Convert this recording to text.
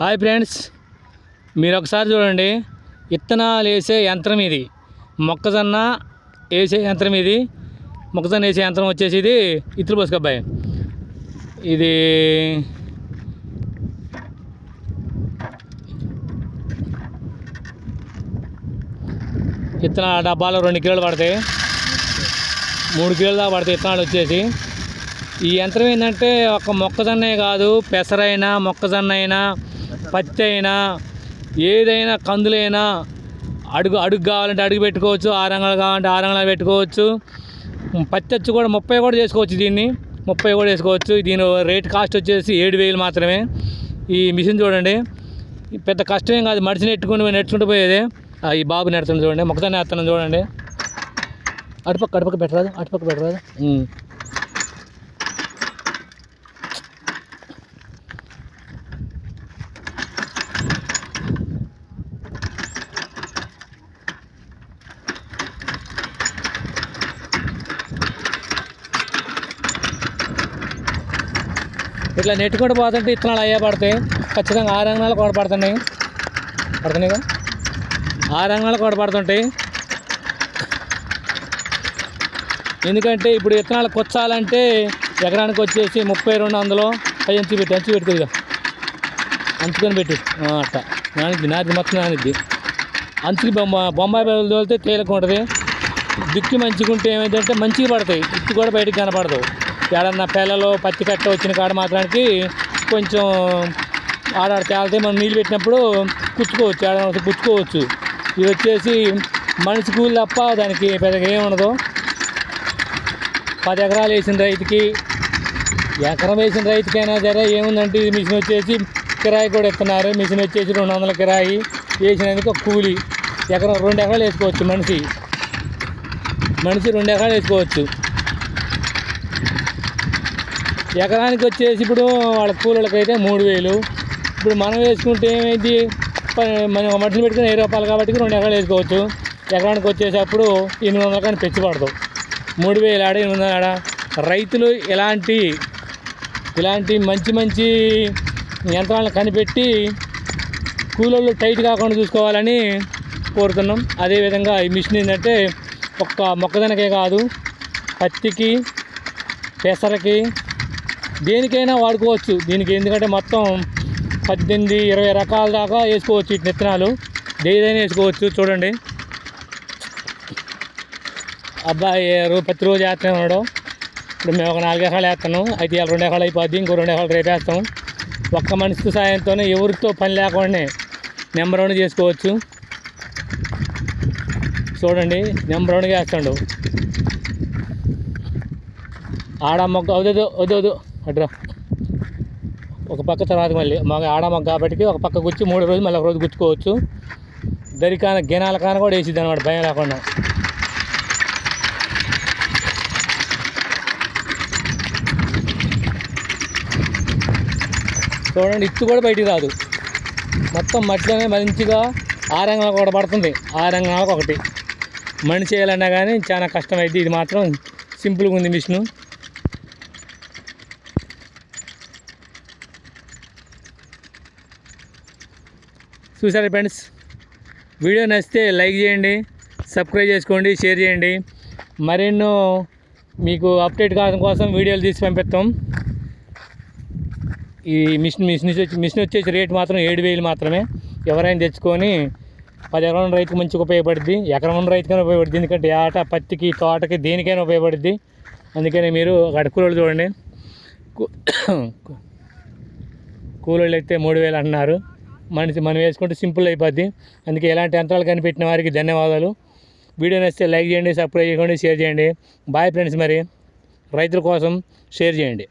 Hi friends మీరు ఒకసారి చూడండి. విత్తనాలు వేసే యంత్రం ఇది. మొక్కజొన్న వేసే యంత్రం ఇది. మొక్కజొన్న వేసే యంత్రం వచ్చేసి ఇది ఇత్తులు పోసుకబ్బాయి ఇది విత్తనాల డబ్బాలో రెండు కిలోలు పడతాయి. మూడు కిలోల దాకా పడతాయి విత్తనాలు వచ్చేసి. ఈ యంత్రం ఏంటంటే ఒక మొక్కజొన్నే కాదు పెసరైనా మొక్కజొన్న అయినా పత్తి అయినా ఏదైనా కందులైనా అడుగు అడుగు కావాలంటే అడుగు పెట్టుకోవచ్చు ఆరంగాలు కావాలంటే ఆరంగాలు పెట్టుకోవచ్చు. పత్తి కూడా ముప్పై కూడా చేసుకోవచ్చు దీన్ని. ముప్పై కూడా వేసుకోవచ్చు దీని రేట్ కాస్ట్ వచ్చేసి ఏడు వేలు మాత్రమే. ఈ మిషన్ చూడండి. పెద్ద కష్టమేం కాదు. మడిచి నెట్టుకుని నెట్టుకుంటూ పోయేది. ఆ, ఈ బాబు నెడుతుంది చూడండి. మొక్కజొన్న వేస్తున్నాం చూడండి. అటుపక్క అటుపక్క పెట్టరాదు. అటుపక్క పెట్టరాదు. ఇట్లా నెట్టుకుంటూ పోతుంటే ఇత్తనాలు అయ్యే పడతాయి. ఖచ్చితంగా ఆ రంగాలు కూడా పడుతున్నాయి. పడుతున్నాయి కదా? ఆ కూడా పడుతుంటాయి. ఎందుకంటే ఇప్పుడు విత్తనాలు కొచ్చాలంటే ఎకరానికి వచ్చేసి ముప్పై రెండు వందలు. అవి అంచు పెట్టి అంచు పెట్టుకుంది అంచుకొని పెట్టి. అట్ట నానిద్ది నాది మొత్తం నానిద్ది. అంచుకి బొమ్మ బొంబాయి బయలు తోలితే తేలిక ఉంటుంది. దిక్కు మంచిగా ఉంటే ఏమైందంటే మంచిగా పడతాయి. ఇత్తు కూడా బయటకు కనపడదు. ఏడన్నా పిల్లలు పత్తి కట్ట వచ్చిన కాడ మాత్రానికి కొంచెం ఆడాడ తేలితే మనం నీళ్ళు పెట్టినప్పుడు కుచ్చుకోవచ్చు ఆడ పుచ్చుకోవచ్చు. ఇది వచ్చేసి మనిషి కూలి తప్ప దానికి పెద్దగా ఏముండదు పది ఎకరాలు వేసిన రైతుకి ఎకరం వేసిన రైతుకైనా సరే ఏముందంటే ఇది మిషన్ వచ్చేసి కిరాయి కూడా ఇస్తున్నారు. మిషన్ వచ్చేసి రెండు వందల కిరాయి వేసినందుకు కూలి. ఎకరం రెండు ఎకరాలు వేసుకోవచ్చు మనిషి. మనిషి రెండు ఎకరాలు వేసుకోవచ్చు. ఎకరానికి వచ్చేసి ఇప్పుడు వాళ్ళ కూలీలకైతే మూడు వేలు. ఇప్పుడు మనం వేసుకుంటే ఏమైంది? మనం ఒక మనుషులు పెట్టుకుని వెయ్యి రూపాయలు కాబట్టి రెండు ఎకరాలు వేసుకోవచ్చు. ఎకరానికి వచ్చేటప్పుడు ఎనిమిది వందలు కానీ పెంచి పడతావు మూడు వేలు ఆడ ఎనిమిది వందలు ఆడ. రైతులు ఇలాంటి ఇలాంటి మంచి మంచి యంత్రాలను కనిపెట్టి కూలోళ్ళు టైట్ కాకుండా చూసుకోవాలని కోరుతున్నాం. అదేవిధంగా ఈ మిషన్ ఏంటంటే ఒక్క మొక్కజొన్నకే కాదు పత్తికి పెసరకి దేనికైనా వాడుకోవచ్చు. దీనికి ఎందుకంటే మొత్తం పద్దెనిమిది ఇరవై రకాల దాకా వేసుకోవచ్చు ఇటు విత్తనాలు. దేదైనా వేసుకోవచ్చు. చూడండి. అబ్బాయి రోజు ప్రతి రోజు వేస్తూనే ఉన్నాడు ఇప్పుడు మేము ఒక నాలుగు ఎకరాలు వేస్తాను అయితే రెండు ఎకరాలు అయిపోద్ది. ఇంకో రెండు ఎకరాలు రేపు వేస్తాం. ఒక్క మనిషి సాయంతోనే ఎవరితో పని లేకుండానే నెంబర్ వన్ చేసుకోవచ్చు. చూడండి. నెంబర్ వన్గా వేస్తాడు. ఆడ మొక్క వద్దు వద్దు అడ్రా. ఒక పక్క తర్వాత మళ్ళీ మగ ఆడ కాబట్టి ఒక పక్క గుచ్చి మూడు రోజులు మళ్ళీ ఒక రోజు గుచ్చుకోవచ్చు. దరికాన గినాల కాన కూడా వేసిద్ది అనమాట భయం లేకుండా. చూడండి ఇత్తు కూడా బయటికి రాదు. మొత్తం మట్టిలోనే మంచిగా ఆ రంగంలో కూడా పడుతుంది. ఆ ఒకటి. మనిషి చేయాలన్నా కానీ చాలా కష్టమైంది ఇది మాత్రం సింపుల్గా ఉంది మిషను చూసారా ఫ్రెండ్స్? వీడియో నచ్చితే లైక్ చేయండి సబ్స్క్రైబ్ చేసుకోండి షేర్ చేయండి. మరెన్నో మీకు అప్డేట్ కావడం కోసం వీడియోలు తీసి పంపిస్తాం. ఈ మిషన్ మిషన్ వచ్చి మిషన్ వచ్చేసి రేట్ మాత్రం ఏడు వేలు మాత్రమే. ఎవరైనా తెచ్చుకొని పది ఎకరం రైతుకు మంచిగా ఉపయోగపడుద్ది ఎకరం ఉన్న రైతుకైనా ఉపయోగపడుద్ది ఎందుకంటే ఆట పత్తికి తోటకి దేనికైనా ఉపయోగపడుద్ది. అందుకని మీరు అక్కడ కూలోళ్ళు చూడండి. కూలోళ్ళు అయితే మూడు వేలు అన్నారు. మనిషి మనం వేసుకుంటే సింపుల్ అయిపోద్ది. అందుకే ఎలాంటి యంత్రాలు కనిపెట్టిన వారికి ధన్యవాదాలు. వీడియో నచ్చితే లైక్ చేయండి సబ్స్క్రైబ్ చేయండి షేర్ చేయండి. బాయ్ ఫ్రెండ్స్ మరి. రైతుల కోసం షేర్ చేయండి.